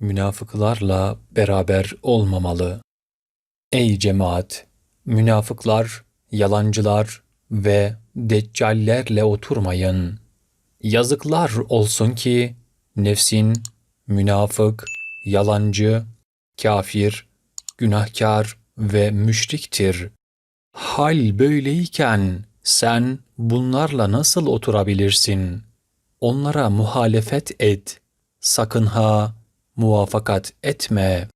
münafıklarla beraber olmamalı. Ey cemaat! Münafıklar, yalancılar ve deccallerle oturmayın. Yazıklar olsun ki nefsin münafık, yalancı, kafir, günahkar ve müşriktir. Hal böyleyken sen bunlarla nasıl oturabilirsin? Onlara muhalefet et. Sakın ha muvafakat etme.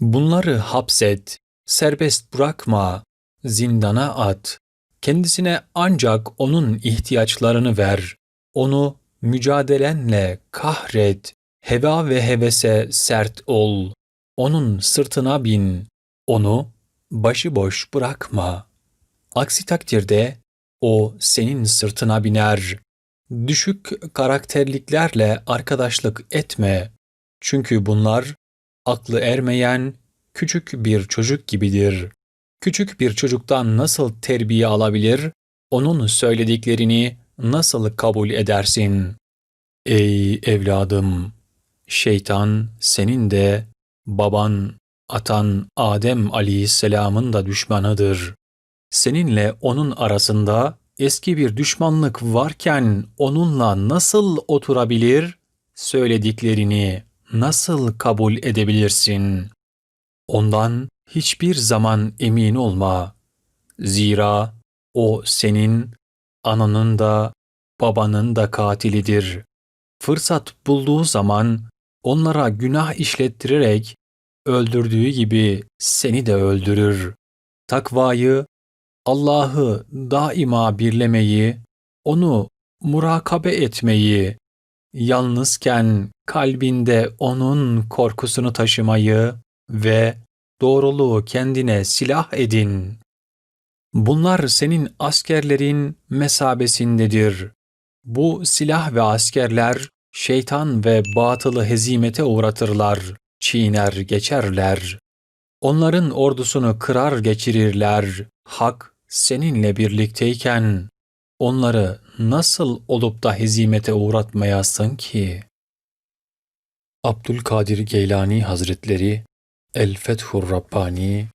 Bunları hapset, serbest bırakma, zindana at. Kendisine ancak onun ihtiyaçlarını ver. Onu mücadelenle kahret. Heva ve hevese sert ol. Onun sırtına bin. Onu başıboş bırakma. Aksi takdirde o senin sırtına biner. Düşük karakterliklerle arkadaşlık etme. Çünkü bunlar aklı ermeyen küçük bir çocuk gibidir. Küçük bir çocuktan nasıl terbiye alabilir, onun söylediklerini nasıl kabul edersin? Ey evladım! Şeytan senin de baban, atan Adem aleyhisselamın da düşmanıdır. Seninle onun arasında eski bir düşmanlık varken onunla nasıl oturabilir, söylediklerini nasıl kabul edebilirsin? Ondan hiçbir zaman emin olma. Zira o senin ananın da babanın da katilidir. Fırsat bulduğu zaman onlara günah işlettirerek öldürdüğü gibi seni de öldürür. Takvayı, Allah'ı daima birlemeyi, onu murakabe etmeyi, yalnızken kalbinde onun korkusunu taşımayı ve doğruluğu kendine silah edin. Bunlar senin askerlerin mesabesindedir. Bu silah ve askerler şeytan ve batılı hezimete uğratırlar, çiğner geçerler. Onların ordusunu kırar geçirirler. Hak seninle birlikteyken onları nasıl olup da hezimete uğratmayasın ki? Abdülkadir Geylani Hazretleri El Fethur Rabbani